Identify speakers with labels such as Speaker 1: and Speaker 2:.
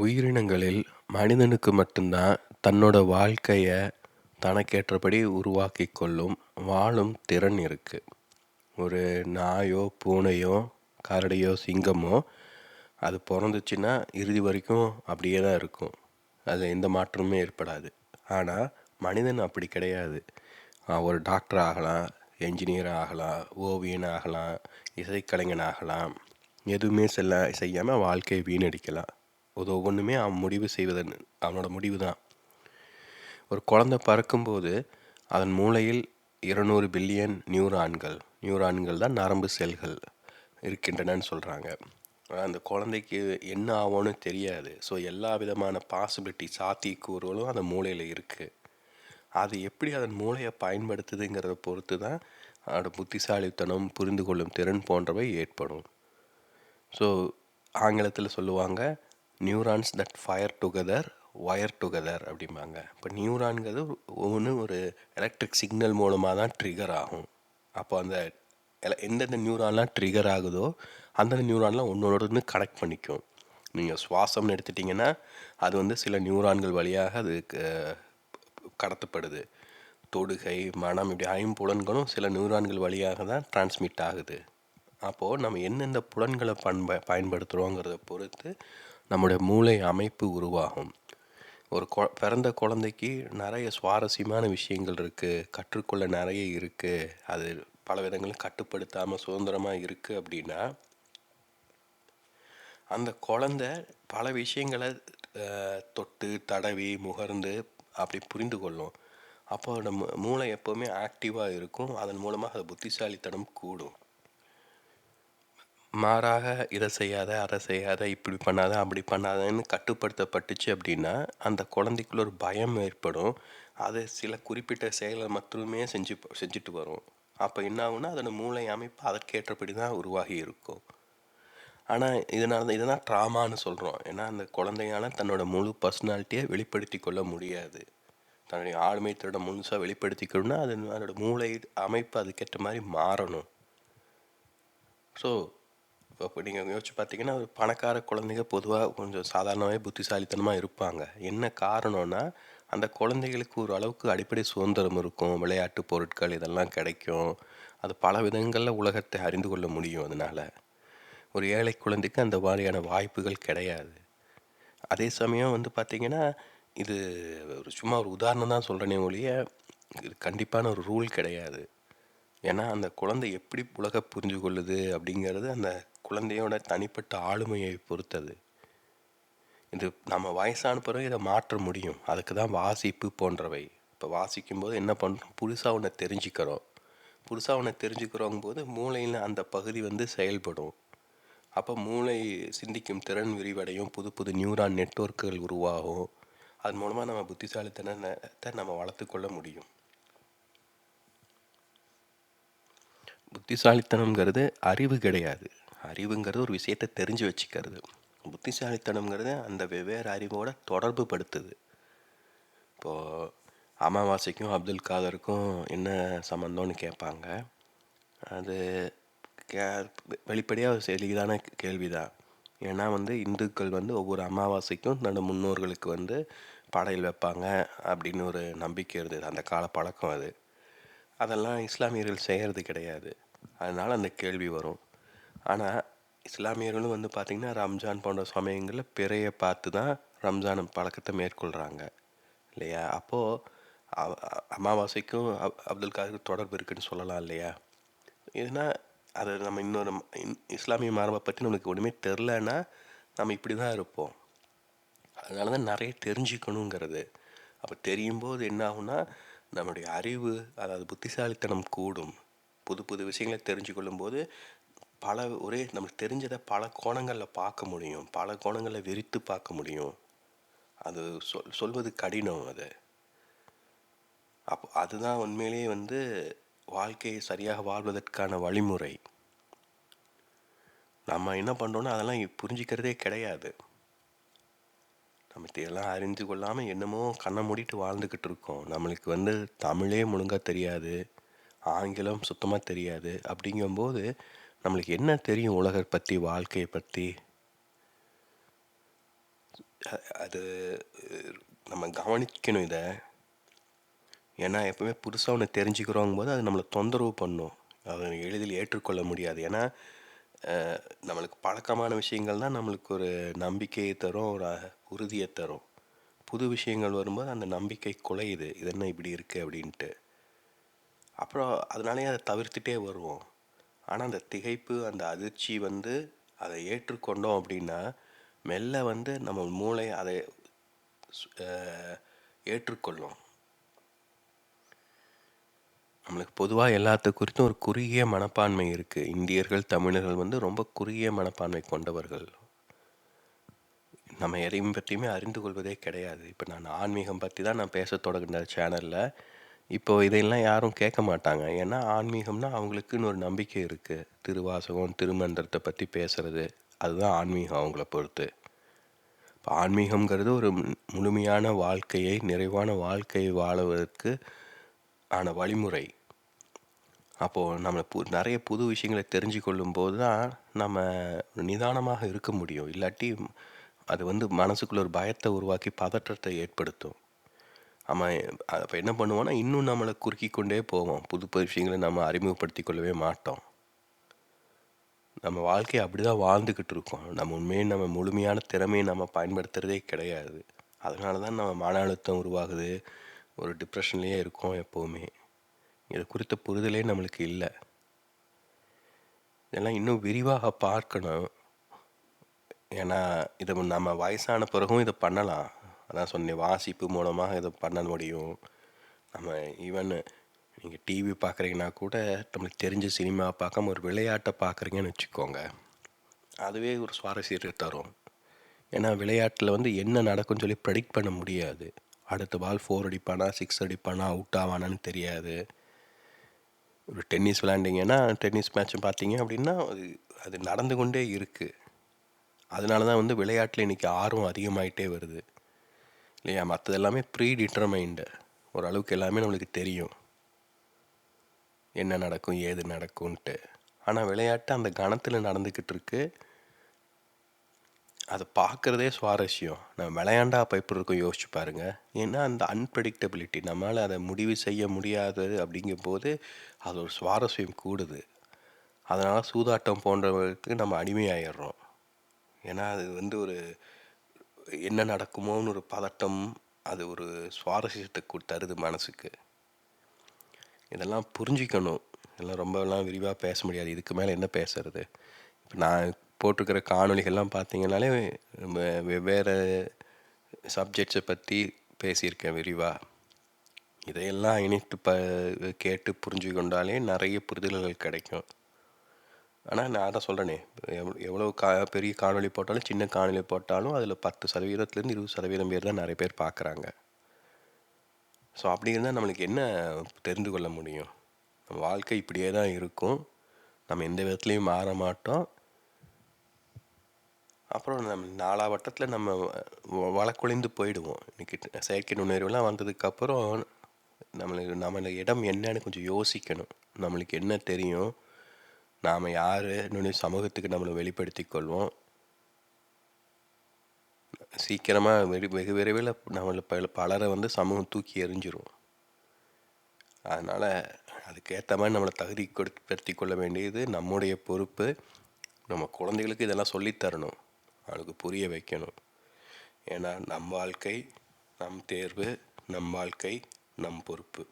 Speaker 1: உயிரினங்களில் மனிதனுக்கு மட்டும்தான் தன்னோட வாழ்க்கைய தனக்கேற்றபடி உருவாக்கிக் கொள்ளும் வாழும் திறன் இருக்கு. ஒரு நாயோ, பூனையோ, கரடியோ, சிங்கமோ அது பொறந்துச்சுன்னா இறுதி வரைக்கும் அப்படியே தான் இருக்கும். அதில் எந்த மாற்றமுமே ஏற்படாது. ஆனால் மனிதன் அப்படி கிடையாது. அவன் ஒரு டாக்டர் ஆகலாம், என்ஜினியர் ஆகலாம், ஓவியன் ஆகலாம், இசைக்கலைஞன் ஆகலாம். எதுவுமே செல்ல செய்யாமல் வாழ்க்கையை வீணடிக்கலாம். அது ஒவ்வொன்றுமே அவன் முடிவு செய்வதன் அவனோட முடிவு தான். ஒரு குழந்தை பறக்கும்போது அதன் மூளையில் 200 பில்லியன் நியூரான்கள் நியூரான்கள் தான் நரம்பு செல்கள் இருக்கின்றனன்னு சொல்கிறாங்க. அந்த குழந்தைக்கு என்ன ஆகும்னு தெரியாது. ஸோ எல்லா விதமான பாசிபிலிட்டி சாத்தியக்கூறுகளும் அந்த மூளையில் இருக்குது. அது எப்படி அதன் மூளையை பயன்படுத்துதுங்கிறத பொறுத்து தான் அதோட புத்திசாலித்தனம், புரிந்து கொள்ளும் திறன் போன்றவை ஏற்படும். ஸோ ஆங்கிலத்தில் சொல்லுவாங்க neurons that fire together wire together அப்படிம்பாங்க. இப்போ நியூரான்கிறது ஒவ்வொன்று ஒரு எலக்ட்ரிக் சிக்னல் மூலமாக தான் ட்ரிகர் ஆகும். அப்போ அந்த எந்தெந்த நியூரான்லாம் ட்ரிகர் ஆகுதோ அந்தந்த நியூரான்லாம் ஒன்றோட ஒன்று கனெக்ட் பண்ணிக்கும். நீங்கள் சுவாசம்னு எடுத்துட்டிங்கன்னா அது வந்து சில நியூரான்கள் வழியாக அது க- கடத்தப்படுது. தொடுகை, மனம் இப்படி ஐம்புலன்களும் சில நியூரான்கள் வழியாக தான் டிரான்ஸ்மிட் ஆகுது. அப்போது நம்ம எந்தெந்த புலன்களை பண்ப பயன்படுத்துகிறோங்கிறத பொறுத்து நம்முடைய மூளை அமைப்பு உருவாகும். ஒரு கொ பிறந்த குழந்தைக்கு நிறைய சுவாரஸ்யமான விஷயங்கள் இருக்குது கற்றுக்கொள்ள நிறைய இருக்குது அது பல விதங்களும் கட்டுப்படுத்தாமல் சுதந்திரமாக இருக்குது அப்படின்னா அந்த குழந்தை பல விஷயங்களை தொட்டு தடவி முகர்ந்து அப்படி புரிந்து கொள்ளும். அப்போ நம்ம மூளை எப்போவுமே ஆக்டிவாக இருக்கும். அதன் மூலமாக அது புத்திசாலித்தனம் கூடும். மாறாக இதை செய்யாத அதை செய்யாத இப்படி பண்ணாத அப்படி பண்ணாதன்னு கட்டுப்படுத்தப்பட்டுச்சு அப்படின்னா அந்த குழந்தைக்குள்ள ஒரு பயம் ஏற்படும். அது சில குறிப்பிட்ட செயலை மட்டுமே செஞ்சு செஞ்சுட்டு வரும். அப்போ என்ன ஆகுனா அதோட மூளை அமைப்பு அதற்கேற்றபடி தான் உருவாகி இருக்கும். ஆனால் இதனால தான் இதனால் ட்ராமான்னு சொல்கிறோம் ஏன்னா அந்த குழந்தையால தன்னோட முழு பர்சனாலிட்டியை வெளிப்படுத்தி கொள்ள முடியாது. தன்னுடைய ஆளுமை திறனை முழுசாக வெளிப்படுத்திக்கணும்னா அது அதோட மூளை அமைப்பு அதுக்கேற்ற மாதிரி மாறணும். ஸோ இப்போ நீங்கள் யோசிச்சு பார்த்தீங்கன்னா ஒரு பணக்கார குழந்தைங்க பொதுவாக கொஞ்சம் சாதாரணமாகவே புத்திசாலித்தனமாக இருப்பாங்க. என்ன காரணம்னா அந்த குழந்தைகளுக்கு ஒரு அளவுக்கு அடிப்படை சுதந்திரம் இருக்கும். விளையாட்டு பொருட்கள் இதெல்லாம் கிடைக்கும். அது பல விதங்களில் உலகத்தை அறிந்து கொள்ள முடியும் அதனால். ஒரு ஏழை குழந்தைக்கு அந்த மாதிரியான வாய்ப்புகள் கிடையாது. அதே சமயம் வந்து பார்த்திங்கன்னா இது ஒரு சும்மா ஒரு உதாரணம் தான் சொல்கிறேனே ஒழிய இது கண்டிப்பான ஒரு ரூல் கிடையாது. ஏன்னா அந்த குழந்தை எப்படி உலக புரிஞ்சு கொள்ளுது அப்படிங்கிறது அந்த குழந்தையோட தனிப்பட்ட ஆளுமையை பொறுத்தது. இது நம்ம வயசான பிறகு இதை மாற்ற முடியும். அதுக்கு தான் வாசிப்பு போன்றவை. இப்போ வாசிக்கும்போது என்ன பண்ணுறோம்? புதுசாக ஒன்றை தெரிஞ்சுக்கிறோம். புதுசாக ஒன்றை தெரிஞ்சுக்கிறோங்க போது மூளையில் அந்த பகுதி வந்து செயல்படும். அப்போ மூளை சிந்திக்கும் திறன் விரிவடையும். புது புது நியூரான் நெட்வொர்க்குகள் உருவாகும். அது மூலமாக நம்ம புத்திசாலித்தனத்தை நம்ம வளர்த்துக்கொள்ள முடியும். புத்திசாலித்தனம்ங்கிறது அறிவு கிடையாது. அறிவுங்கிறது ஒரு விஷயத்தை தெரிஞ்சு வச்சுக்கிறது. புத்திசாலித்தனம்ங்கிறது அந்த வெவ்வேறு அறிவோட தொடர்பு படுத்துது. இப்போது அமாவாசைக்கும் அப்துல் காதருக்கும் என்ன சம்மந்தம்னு கேட்பாங்க. அது கே வெளிப்படையாக ஒரு எளிதான கேள்விதான். ஏன்னா வந்து இந்துக்கள் வந்து ஒவ்வொரு அமாவாசைக்கும் தன்னோட முன்னோர்களுக்கு வந்து படையல் வைப்பாங்க அப்படின்னு ஒரு நம்பிக்கை இருந்தது. அந்த கால பழக்கம் அது. அதெல்லாம் இஸ்லாமியர்கள் செய்கிறது கிடையாது. அதனால் அந்த கேள்வி வரும். ஆனால் இஸ்லாமியர்களும் வந்து பார்த்திங்கன்னா ரம்ஜான் போன்ற சமயங்களில் பிறையை பார்த்து தான் ரம்ஜான் பழக்கத்தை மேற்கொள்கிறாங்க இல்லையா? அப்போது அமாவாசைக்கும் அப் அப்துல் காதருக்கு தொடர்பு இருக்குன்னு சொல்லலாம் இல்லையா? ஏன்னா அது நம்ம இன்னொரு இன்- இஸ்லாமிய மரபை பற்றி நம்மளுக்கு ஒன்றுமே தெரிலன்னா நம்ம இப்படி தான் இருப்போம். அதனால தான் நிறைய தெரிஞ்சுக்கணுங்கிறது. அப்போ தெரியும் போது என்ன ஆகும்னா நம்மளுடைய அறிவு அதாவது புத்திசாலித்தனம் கூடும். புது புது விஷயங்களை தெரிஞ்சு கொள்ளும்போது பல ஒரே நமக்கு தெரிஞ்சதை பல கோணங்களில் பார்க்க முடியும். பல கோணங்களில் விரித்து பார்க்க முடியும். அது சொல் சொல்வது கடினம் அது. அப்போ அதுதான் உண்மையிலேயே வந்து வாழ்க்கையை சரியாக வாழ்வதற்கான வழிமுறை. நம்ம என்ன பண்ணுறோன்னா அதெல்லாம் புரிஞ்சிக்கிறதே கிடையாது. நம்ம இதெல்லாம் அறிந்து கொள்ளாமல் என்னமோ கண்ணை மூடிட்டு வாழ்ந்துக்கிட்டு இருக்கோம். நம்மளுக்கு வந்து தமிழே முழுங்காக தெரியாது. ஆங்கிலம் சுத்தமாக தெரியாது. அப்படிங்கும்போது நம்மளுக்கு என்ன தெரியும் உலகை பற்றி வாழ்க்கையை பற்றி அது நம்ம கவனிக்கணும் இதை. ஏன்னா எப்பவுமே புதுசாக ஒன்று தெரிஞ்சுக்கிறோங்கும் போது அது நம்மளை தொந்தரவு பண்ணும். அதை எளிதில் ஏற்றுக்கொள்ள முடியாது. ஏன்னா நம்மளுக்கு பழக்கமான விஷயங்கள் தான் நம்மளுக்கு ஒரு நம்பிக்கையை தரும் ஒரு உறுதியை தரும். புது விஷயங்கள் வரும்போது அந்த நம்பிக்கை குலையுது. இது என்ன இப்படி இருக்குது அப்படின்ட்டு. அப்புறம் அதனாலேயே அதை தவிர்த்துட்டே வருவோம். ஆனால் அந்த திகைப்பு அந்த அதிர்ச்சி வந்து அதை ஏற்றுக்கொண்டோம் அப்படின்னா மெல்ல வந்து நம்ம மூளை அதை அஹ், ஏற்றுக்கொள்ளும். நம்மளுக்கு பொதுவாக எல்லாத்து குறித்தும் ஒரு குறுகிய மனப்பான்மை இருக்குது இந்தியர்கள் தமிழர்கள் வந்து ரொம்ப குறுகிய மனப்பான்மை கொண்டவர்கள். நம்ம எதையும் பற்றியுமே அறிந்து கொள்வதே கிடையாது. இப்போ நான் ஆன்மீகம் பற்றி தான் நான் பேச தொடங்கின சேனலில் இப்போ இதையெல்லாம் யாரும் கேட்க மாட்டாங்க. ஏன்னா ஆன்மீகம்னா அவங்களுக்குன்னு ஒரு நம்பிக்கை இருக்குது திருவாசகம் திருமந்திரத்தை பற்றி பேசுறது அதுதான் ஆன்மீகம் அவங்கள பொறுத்து. இப்போ ஆன்மீகம்ங்கிறது ஒரு முழுமையான வாழ்க்கையை நிறைவான வாழ்க்கையை வாழுவதற்கு ஆன வழிமுறை. அப்போது நம்மளை பு நிறைய புது விஷயங்களை தெரிஞ்சு கொள்ளும்போது தான் நம்ம நிதானமாக இருக்க முடியும். இல்லாட்டி அது வந்து மனசுக்குள்ள ஒரு பயத்தை உருவாக்கி பதற்றத்தை ஏற்படுத்தும். நம்ம அப்போ என்ன பண்ணுவான்னா இன்னும் நம்மளை குறுக்கி கொண்டே போவோம். புது புது விஷயங்களை நம்ம அறிமுகப்படுத்தி கொள்ளவே மாட்டோம். நம்ம வாழ்க்கையை அப்படி தான் வாழ்ந்துக்கிட்டு இருக்கோம். நம்ம உண்மையை நம்ம முழுமையான திறமையை நம்ம பயன்படுத்துகிறதே கிடையாது. அதனால தான் நம்ம மன அழுத்தம் உருவாகுது. ஒரு டிப்ரெஷன்லேயே இருக்கோம் எப்போவுமே. இது குறித்த புரிதலே நம்மளுக்கு இல்லை. இதெல்லாம் இன்னும் விரிவாக பார்க்கணும். ஏன்னா இதை நம்ம வயசான பிறகும் இதை பண்ணலாம். அதான் சொன்னேன் வாசிப்பு மூலமாக இதை பண்ண முடியும். நம்ம ஈவன் நீங்கள் டிவி பார்க்குறீங்கன்னா கூட நம்மளுக்கு தெரிஞ்ச சினிமா பார்க்காம ஒரு விளையாட்டை பார்க்குறீங்கன்னு வச்சுக்கோங்க. அதுவே ஒரு சுவாரஸ்யத்தை தரும். ஏன்னா விளையாட்டில் வந்து என்ன நடக்கும்னு சொல்லி ப்ரெடிக்ட் பண்ண முடியாது. அடுத்த பால் ஃபோர் அடிப்பானா சிக்ஸ் அடிப்பானா அவுட் ஆவானான்னு தெரியாது. ஒரு டென்னிஸ் விளாண்டிங்கன்னா டென்னிஸ் மேட்ச் பார்த்தீங்க அப்படின்னா அது அது நடந்து கொண்டே இருக்குது அதனால தான் வந்து விளையாட்டில் இன்றைக்கி ஆர்வம் அதிகமாகிட்டே வருது. இல்லையா? மற்றது எல்லாமே ப்ரீ டிட்டர்மைண்டு ஓரளவுக்கு எல்லாமே நம்மளுக்கு தெரியும். என்ன நடக்கும் ஏது நடக்கும்ன்ட்டு. ஆனால் விளையாட்டு அந்த கணத்தில் நடந்துக்கிட்டு இருக்கு அதை பார்க்குறதே சுவாரஸ்யம். நம்ம விளையாண்டா அப்போ எப்படி இருக்கும் யோசிச்சு பாருங்க. ஏன்னா அந்த அன்பிரடிக்டபிலிட்டி நம்மளால் அதை முடிவு செய்ய முடியாதது அப்படிங்கும்போது அது ஒரு சுவாரஸ்யம் கூடுது. அதனால் சூதாட்டம் போன்றவர்களுக்கு நம்ம அடிமையாயிடுறோம். ஏன்னா அது வந்து ஒரு என்ன நடக்குமோன்னு ஒரு பதட்டம் அது ஒரு சுவாரஸ்யத்தை தருது மனசுக்கு. இதெல்லாம் புரிஞ்சிக்கணும். இதெல்லாம் ரொம்பலாம் விரிவாக பேச முடியாது. இதுக்கு மேலே என்ன பேசுறது? இப்போ நான் போட்டிருக்கிற காணொளிகள்லாம் பார்த்தீங்கனாலே வெவ்வேறு சப்ஜெக்ட்ஸை பற்றி பேசியிருக்கேன் விரிவாக இதையெல்லாம் இணைத்து ப கேட்டு புரிஞ்சு கொண்டாலே நிறைய புரிதல்கள் கிடைக்கும். ஆனால் நான் தான் சொல்கிறேனே எவ் எவ்வளோ கா பெரிய காணொளி போட்டாலும் சின்ன காணொளி போட்டாலும் அதில் பத்து சதவீதத்துலேருந்து இருபது சதவீதம் பேர் தான் நிறைய பேர் பார்க்குறாங்க. ஸோ அப்படி இருந்தால் நம்மளுக்கு என்ன தெரிந்து கொள்ள முடியும்? நம்ம வாழ்க்கை இப்படியே தான் இருக்கும். நம்ம எந்த விதத்துலேயும் மாற மாட்டோம். அப்புறம் நம்ம நாலா வட்டத்தில் நம்ம வழக்கொழிந்து போயிடுவோம். இன்னைக்கு செயற்கை நுண்ணறிவுலாம் வந்ததுக்கப்புறம் நம்மளுக்கு நம்மளுக்கு இடம் என்னன்னு கொஞ்சம் யோசிக்கணும். நம்மளுக்கு என்ன தெரியும்? நாம் யாருன்னு சமூகத்துக்கு நம்மளை வெளிப்படுத்தி கொள்வோம். சீக்கிரமாக வெகு வெகு விரைவில் நம்மளை பல பலரை வந்து சமூகம் தூக்கி எறிஞ்சிரும். அதனால் அதுக்கேற்ற மாதிரி நம்மளை தகுதி கொடுப்படுத்தி கொள்ள வேண்டியது நம்முடைய பொறுப்பு. நம்ம குழந்தைகளுக்கு இதெல்லாம் சொல்லித்தரணும் அவளுக்கு புரிய வைக்கணும். ஏன்னா நம் வாழ்க்கை நம் தேர்வு நம் வாழ்க்கை நம் பொறுப்பு.